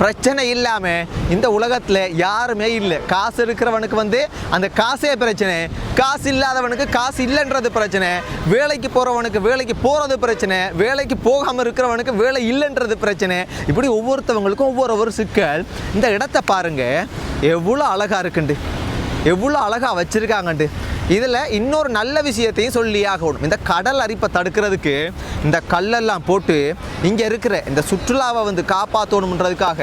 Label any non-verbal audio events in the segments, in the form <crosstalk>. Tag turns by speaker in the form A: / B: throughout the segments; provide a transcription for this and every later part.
A: பிரச்சனை இல்லாமல் இந்த உலகத்தில் யாருமே இல்லை. காசு இருக்கிறவனுக்கு வந்து அந்த காசே பிரச்சனை. காசு இல்லாதவனுக்கு காசு இல்லைன்றது பிரச்சனை. வேலைக்கு போகிறவனுக்கு வேலைக்கு போகிறது பிரச்சனை. வேலைக்கு போகாமல் இருக்கிறவனுக்கு வேலை இல்லைன்றது பிரச்சனை. இப்படி ஒவ்வொருத்தவங்களுக்கும் ஒவ்வொரு ஒரு சிக்கல். இந்த இடத்த பாருங்க. எவ்வளோ அழகாக இருக்குண்டு. எவ்வளோ அழகாக வச்சுருக்காங்கண்டு. இதில் இன்னொரு நல்ல விஷயத்தையும் சொல்லி ஆகணும். இந்த கடல் அரிப்பை தடுக்கிறதுக்கு இந்த கல்லெல்லாம் போட்டு இங்கே இருக்கிற இந்த சுற்றுலாவை வந்து காப்பாற்றணுன்றதுக்காக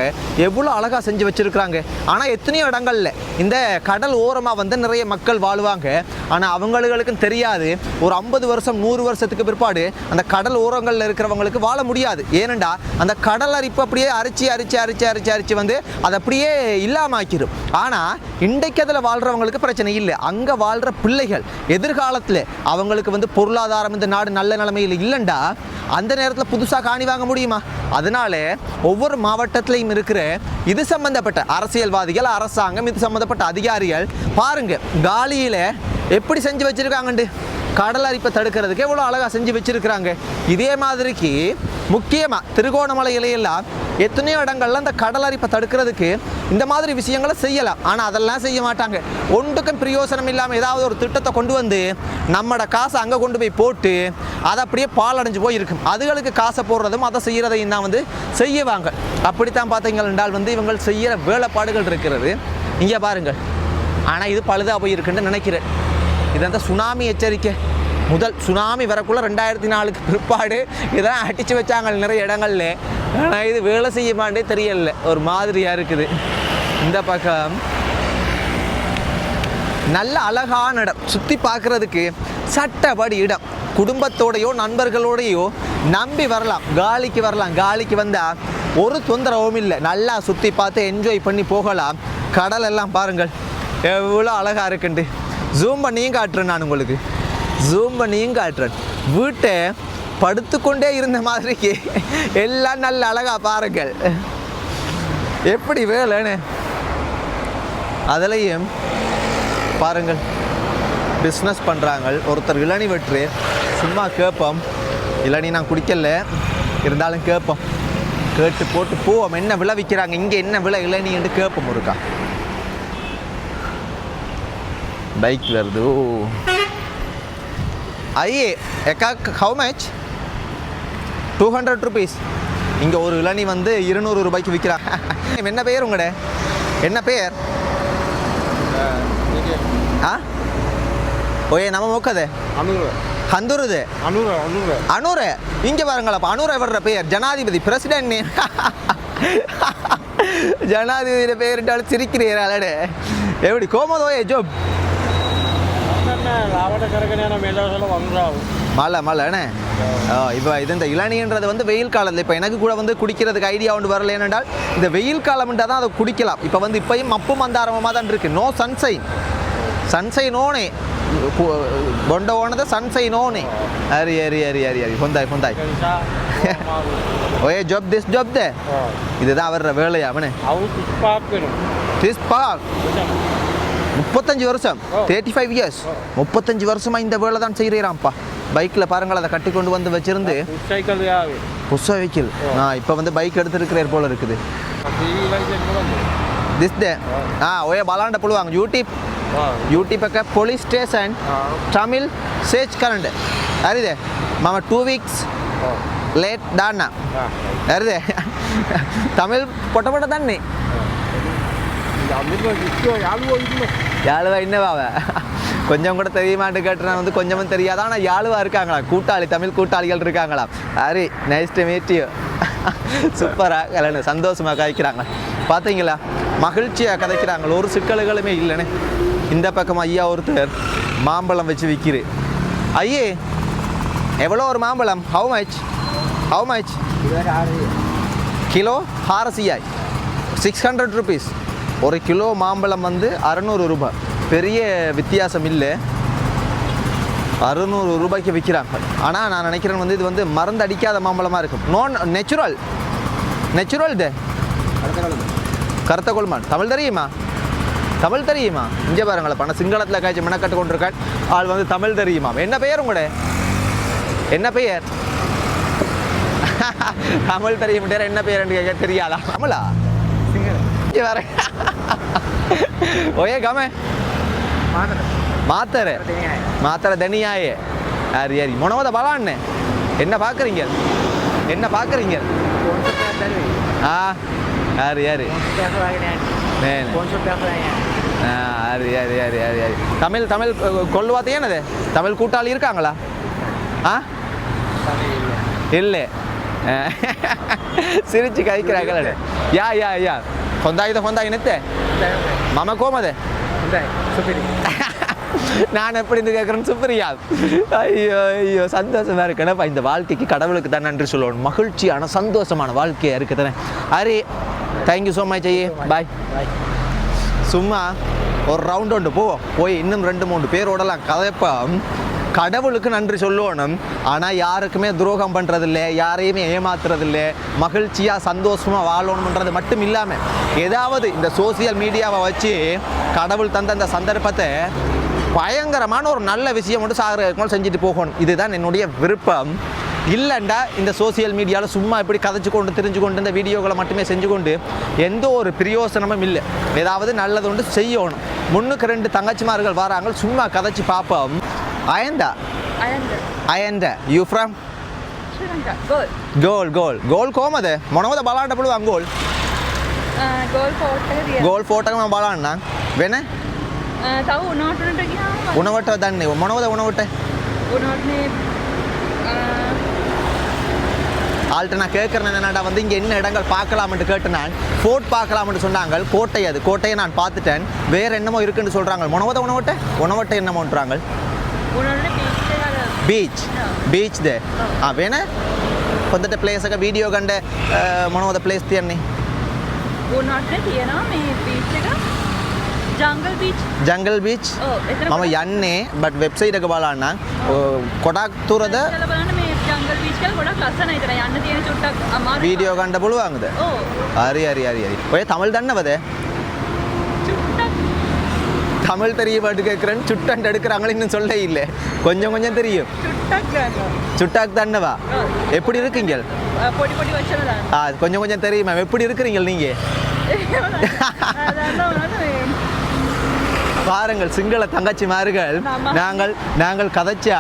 A: எவ்வளோ அழகாக செஞ்சு வச்சுருக்குறாங்க. ஆனால் எத்தனையோ இடங்கள்ல இந்த கடல் ஓரமாக வந்து நிறைய மக்கள் வாழ்வாங்க. ஆனால் அவங்களுக்கும் தெரியாது. ஒரு ஐம்பது வருஷம் நூறு வருஷத்துக்கு பிற்பாடு அந்த கடல் ஓரங்களில் இருக்கிறவங்களுக்கு வாழ முடியாது. ஏனெண்டா அந்த கடல் அரிப்பு அப்படியே அரிச்சு அரிச்சு அரிச்சு அரிச்சு அரிச்சு வந்து அதை அப்படியே இல்லாமல் ஆக்கிடும் ஆனால் இன்றைக்கு அதில் வாழ்கிறவங்களுக்கு பிரச்சனை இல்லை. அங்கே வாழ்கிற பிள்ளை பிள்ளைகள் எதிர்காலத்தில் அவங்களுக்கு வந்து பொருளாதாரம் இந்த நாடு நல்ல நிலைமையில் இல்லைண்டா? அந்த நேரத்தில் புதுசாக காணி வாங்க முடியுமா? அதனால ஒவ்வொரு மாவட்டத்திலையும் இருக்கிற இது சம்பந்தப்பட்ட அரசியல்வாதிகள் அரசாங்கம் இது சம்பந்தப்பட்ட அதிகாரிகள் பாருங்க காலியில் எப்படி செஞ்சு வச்சிருக்காங்கண்டு? கடல் அரிப்பை தடுக்கிறதுக்கு எவ்வளோ அழகாக செஞ்சு வச்சிருக்கிறாங்க. இதே மாதிரிக்கு முக்கியமாக திருகோணமலையிலையெல்லாம் எத்தனையோ இடங்கள்ல அந்த கடல் அரிப்பை தடுக்கிறதுக்கு இந்த மாதிரி விஷயங்களை செய்யலாம் ஆனால் அதெல்லாம் செய்ய மாட்டாங்க. ஒன்றுக்கும் பிரயோசனம் இல்லாமல் ஏதாவது ஒரு திட்டத்தை கொண்டு வந்து நம்மட காசை அங்கே கொண்டு போய் போட்டு அதை அப்படியே பாலடைஞ்சு போய் இருக்கும் அதுகளுக்கு காசை போடுறதும் அதை செய்கிறதையும் தான் வந்து செய்யவாங்க. அப்படித்தான் பார்த்தீங்க என்றால் வந்து இவங்க செய்கிற வேலைப்பாடுகள் இருக்கிறது. இங்கே பாருங்கள். ஆனால் இது பழுதாக போயிருக்குன்னு நினைக்கிறேன். இது அந்த சுனாமி எச்சரிக்கை. முதல் சுனாமி வரக்குள்ள ரெண்டாயிரத்தி நாலுக்கு பிற்பாடு இதெல்லாம் அடித்து வச்சாங்க நிறைய இடங்கள்ல. ஆனால் இது வேலை செய்ய மாட்டே தெரியல. ஒரு மாதிரியாக இருக்குது. இந்த பக்கம் நல்ல அழகான இடம். சுற்றி பார்க்குறதுக்கு சட்டப்படி இடம். குடும்பத்தோடையோ நண்பர்களோடையோ நம்பி வரலாம். காலிக்கு வரலாம். காலிக்கு வந்தால் ஒரு தொந்தரவும் இல்லை. நல்லா சுற்றி பார்த்து என்ஜாய் பண்ணி போகலாம். கடல் எல்லாம் பாருங்கள். எவ்வளோ அழகாக இருக்குண்டு. ஜூம் பண்ணியும் காட்டுறேன் நான் உங்களுக்கு. ஜூம் பண்ணியும் காட்டுறேன். வீட்டை படுத்துக்கொண்டே இருந்த மாதிரிக்கு எல்லாம் நல்ல அழகாக பாருங்கள். எப்படி வேலைன்னு? அதுலேயும் பாருங்கள் பிஸ்னஸ் பண்ணுறாங்க ஒருத்தர் இளநி வெற்று சும்மா கேட்போம் இளநி நான் குடிக்கல. இருந்தாலும் கேட்போம் கேட்டு போட்டு போவோம். என்ன விலை விற்கிறாங்க? இங்கே என்ன விலை இளநின்னு கேட்போம் இருக்கா பைக் வருது. ஓ. ஐயே எக்கா how much two hundred rupees இங்கே ஒரு இளநி வந்து இருநூறு ரூபாய்க்கு விற்கிறாங்க <laughs> என்ன பெயர் உங்களோட என்ன பெயர்? ಆ ஓயே நம்ம மொக்கதே ஹந்துருது
B: அனூறு
A: இங்க பாருங்களப்பா அனூர் வர்ற பெயர்? ஜனாதிபதி பிரசிடென்ட் <laughs> ஜனாதிபதியோட பெயரிட்டாலும் சிரிக்கிறீர்களே எப்படி கோமதோயே ஜோப்?
B: லாவட்ட கரகனையான மேலாசல வந்துடும்
A: மழை மழைண்ணே இப்போ இது இந்த இளநீன்றது வந்து வெயில் காலத்தில் இப்போ எனக்கு கூட வந்து குடிக்கிறதுக்கு ஐடியா ஒன்று வரல ஏனென்றால் இந்த வெயில் காலம்ன்றா தான் அதை குடிக்கலாம் இப்போ வந்து இப்பயும் மப்பு மந்தாரமாக தான் இருக்குது நோ சன்சைன் சன்சைன் ஓனே ಬೊಂಡ ಓಣದ ಸನ್ಸೈನ್ ಓನೆ ಅರಿ ಅರಿ ಅರಿ ಅರಿ ಅರಿ ಹೊಂದಾಯ್ ಹೊಂದಾಯ್ ஓயே ஜாப் திஸ் ஜாப் தே இதுதான் வர்ற வேலையா அவனே
B: அவு பார்க்கணும்
A: திஸ் பாக் முப்பத்தஞ்சு வருஷம். தேர்ட்டி ஃபைவ் இயர்ஸ் முப்பத்தஞ்சு வருஷமா இந்த வேலை தான் செய்கிறான்ப்பா பைக்கில் பாருங்கள் அதை கட்டி கொண்டு வந்து வச்சிருந்து புஷ் வெஹிக்கிள் நான் இப்போ வந்து பைக் எடுத்துருக்கிறேன் போல இருக்குது. திஸ் டே ஆ ஒரே பலாண்ட புழுவாங்க. யூடியூப் யூடியூப் பக்க போலீஸ் ஸ்டேஷன் தமிழ் சேஜ் கரண்ட் அரிதே மாம டூ வீக்ஸ் லேட் தானா அரிதே தமிழ் பொட்ட பொட்ட தண்ணி யாழுவா என்னவாவ கொஞ்சம் கூட தெரிய மாட்டேன் கேட்டுனா. வந்து கொஞ்சமும் தெரியாது? ஆனால் யாழுவா இருக்காங்களா? கூட்டாளி தமிழ் கூட்டாளிகள் இருக்காங்களா? Hari nice to meet you சூப்பராக கல்யாணம் சந்தோஷமாக கதைக்கிறாங்க பார்த்தீங்களா மகிழ்ச்சியாக கதைக்கிறாங்க. ஒரு சிக்கல்களுமே இல்லைன்னு இந்த பக்கம் ஐயா ஒருத்தர் மாம்பழம் வச்சு விற்கிறு ஐயே எவ்வளோ ஒரு மாம்பழம்? How much how much kilo ஹாரசியாய் six hundred rupees ஒரு கிலோ மாம்பழம் வந்து அறநூறு ரூபாய். பெரிய வித்தியாசம் இல்லை. அறுநூறு ரூபாய்க்கு விற்கிறாங்க. ஆனால் நான் நினைக்கிறேன் வந்து இது வந்து மருந்து அடிக்காத மாம்பழமாக இருக்கும். நோன் நெச்சுரல் நெச்சுரல் தே கருத்த கொள்மான் தமிழ் தெரியுமா? தமிழ் தெரியுமா? இங்கே பாருங்களேன் பணம் சிங்களத்தில் காய்ச்சி மெனக்கட்டு கொண்டிருக்கான் ஆள் வந்து தமிழ் தெரியுமா? என்ன பெயர் உங்களோட என்ன பெயர்? <laughs> தமிழ் தெரிய என்ன பெயர் கேட்க தெரியாதா? தமிழா? இங்க வர ඔය ගම මාතර මාතර දැනියායේ හරි හරි මොනවද බලන්න என்ன பார்க்குறீங்க என்ன பார்க்குறீங்க ஆ හරි හරි නෑ නෑ. ஆ, ஹரி ஹரி ஹரி ஹரி ஹரி தமிழ் தமிழ் அஹ், கொள்ளுவா தேனது தமிழ் கூட்டாளி இருக்காங்களா ஆ இல்லை அஹ், சிரிச்சு கழிக்கிறாங்களே யா யா யா හොඳයිද හොඳයි නැත්තේ මම කොමද நான் எப்படி இருந்து கேட்குறேன்னு சுப்பரியா ஐயோ ஐயோ சந்தோஷமா இருக்கேனப்பா இந்த வாழ்க்கைக்கு கடவுளுக்கு தான் நன்றி சொல்லணும் மகிழ்ச்சியான சந்தோஷமான வாழ்க்கையா இருக்கு தானே ஹரி தேங்க்யூ ஸோ மச் ஐயே பாய் சும்மா ஒரு ரவுண்ட் ஒன்று போவோம் போய் இன்னும் ரெண்டு மூணு பேரோடலாம் கதைப்போம் கடவுளுக்கு நன்றி சொல்லணும். ஆனால் யாருக்குமே துரோகம் பண்ணுறதில்ல யாரையுமே ஏமாத்துறதில்ல மகிழ்ச்சியாக சந்தோஷமாக வாழணுன்றது மட்டும் இல்லாமல் ஏதாவது இந்த சோசியல் மீடியாவை வச்சு கடவுள் தந்த அந்த சந்தர்ப்பத்தை பயங்கரமான ஒரு நல்ல விஷயம் மட்டும் சாகர செஞ்சுட்டு போகணும். இதுதான் என்னுடைய விருப்பம். இல்லைண்டா இந்த சோசியல் மீடியாவில் சும்மா இப்படி கதைச்சு கொண்டு தெரிஞ்சு கொண்டு இந்த வீடியோக்களை மட்டுமே செஞ்சு கொண்டு எந்த ஒரு பிரயோசனமும் இல்லை. ஏதாவது நல்லது ஒன்று செய்யணும். முன்னுக்கு ரெண்டு தங்கச்சிமார்கள் வராங்க சும்மா கதைச்சு பார்ப்போம். Ayanda
C: Ayanda.
A: අයන්ට you from
C: Sri Lanka. Goal.
A: Goal goal goal කෝමද මොනවද බලාට පුළුවන් ගෝල්
C: Uh, goal court එක දිය.
A: ගෝල් ෆෝටකම බලන්න වෙන
C: Uh, තව උනාට උනට ගියාම
A: උනවට දන්නේ මොනවද උනවට
C: උනාට මේ uh,
A: ஆள்கிட்ட நான் கேட்குறேன் என்னடா வந்து இங்கே என்ன இடங்கள் பார்க்கலாம்னு கேட்டு நான் ஃபோர்ட் பார்க்கலாம்னு சொன்னாங்க கோட்டை அது கோட்டையை நான் பார்த்துட்டேன் வேற என்னமோ இருக்குன்னு சொல்கிறாங்க உணவத உணவட்ட உணவட்ட என்னமோன்றாங்க බීච් බීච්ද වෙන හොඳට පලේසක වීඩියෝ ගණ්ඩ මොනෝද පලේස් තියන්නේ
C: ගුණට තියෙනවා මේ බීච් එක
A: ජංගල් බීච් මම යන්නේ බට වෙබ්සයිට එක බලාන්න කොටක් තුරද වීඩියෝ ගණ්ඩ පුළුවන්ද හරි හරි හරි හරි ඔය තමල් දන්නවද தமிழ் தெரிய பாட்டு கேட்குறேன் சுட்டண்ட் எடுக்கிறாங்களே இன்னும் சொல்ல இல்லை. கொஞ்சம் கொஞ்சம் தெரியும். சுட்டாக்
C: தானவா
A: எப்படி இருக்கீங்க? ஆ கொஞ்சம் கொஞ்சம் தெரியும் மேம். எப்படி இருக்கிறீங்க நீங்க? பாருங்கள் சிங்கள தங்கச்சி
C: மாறுகள்
A: நாங்கள் நாங்கள் கதைச்சா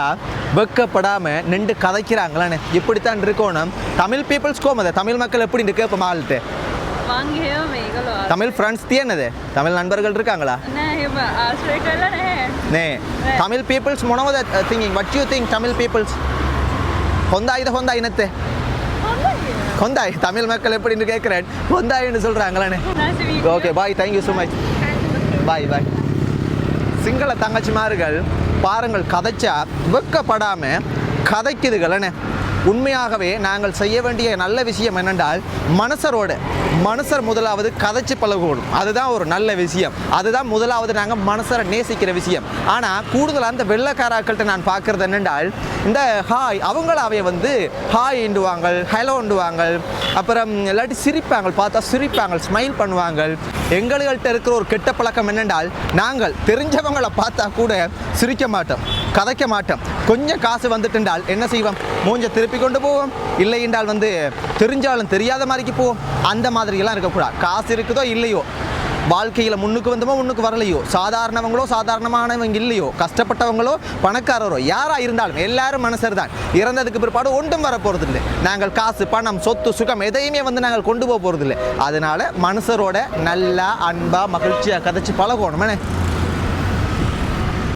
A: வெக்கப்படாமல் நின்று கதைக்கிறாங்களான்னு இப்படித்தான் இருக்கணும். தமிழ் பீப்புள்ஸ்க்கும் அதை. தமிழ் மக்கள் எப்படி இருக்கு
C: இப்போ மால்ட்டு
A: தமிழ் ஃப்ரெண்ட்ஸ் தியனது தமிழ் நண்பர்கள் இருக்காங்களா? நே Tamil peoples மொனவத thinking what you think Tamil peoples ஹொந்தாய் இது ஹொந்தாய் இனத்து. ஹொந்தாய் தமிழ் மக்கள் எப்படின்னு கேட்குறேன் கொந்தாயின்னு சொல்கிறாங்களானே
C: okay bye thank you
A: so much bye bye Sinhala தங்கச்சிமார்கள் பாருங்கள் கதைச்சா வெக்கப்படாமல் கதைக்குதுகளே உண்மையாகவே நாங்கள் செய்ய வேண்டிய நல்ல விஷயம் என்னென்றால் மனுஷரோட மனுஷர் முதலாவது கதைச்சு பழகணும். அதுதான் ஒரு நல்ல விஷயம். அதுதான் முதலாவது நாங்கள் மனுஷரை நேசிக்கிற விஷயம். ஆனால் கூடுதலாக அந்த வெள்ளைக்காராக்கள்கிட்ட நான் பார்க்குறது என்னென்றால் இந்த ஹாய் அவங்களாவே வந்து ஹாய் இண்டுவாங்க ஹலோ அப்புறம் இல்லாட்டி சிரிப்பாங்க பார்த்தா சிரிப்பாங்க ஸ்மைல் பண்ணுவாங்க எங்கள்கிட்ட இருக்கிற ஒரு கெட்ட பழக்கம் என்னென்றால் நாங்கள் தெரிஞ்சவங்களை பார்த்தா கூட சிரிக்க மாட்டோம் கதைக்க மாட்டோம். கொஞ்சம் காசு வந்துட்டுண்டால் என்ன செய்வோம்? மூஞ்ச திருப்பி கொண்டு போவோம். இல்லை என்றால் வந்து தெரிஞ்சாலும் தெரியாத மாதிரிக்கு போவோம். அந்த மாதிரியெல்லாம் இருக்கக்கூடாது காசு இருக்குதோ இல்லையோ? வாழ்க்கையில் முன்னுக்கு வந்தமோ முன்னுக்கு வரலையோ? சாதாரணவங்களோ சாதாரணமானவங்க இல்லையோ? கஷ்டப்பட்டவங்களோ பணக்காரரோ? யாராக இருந்தாலும் எல்லாரும் மனசர் தான் இறந்ததுக்கு பிற்பாடு ஒன்றும் வரப்போகிறதில்ல நாங்கள் காசு பணம் சொத்து சுகம் எதையுமே வந்து நாங்கள் கொண்டு போக போகிறதில்லை அதனால் மனுஷரோட நல்லா அன்பாக மகிழ்ச்சியாக கதைச்சு பழகணும்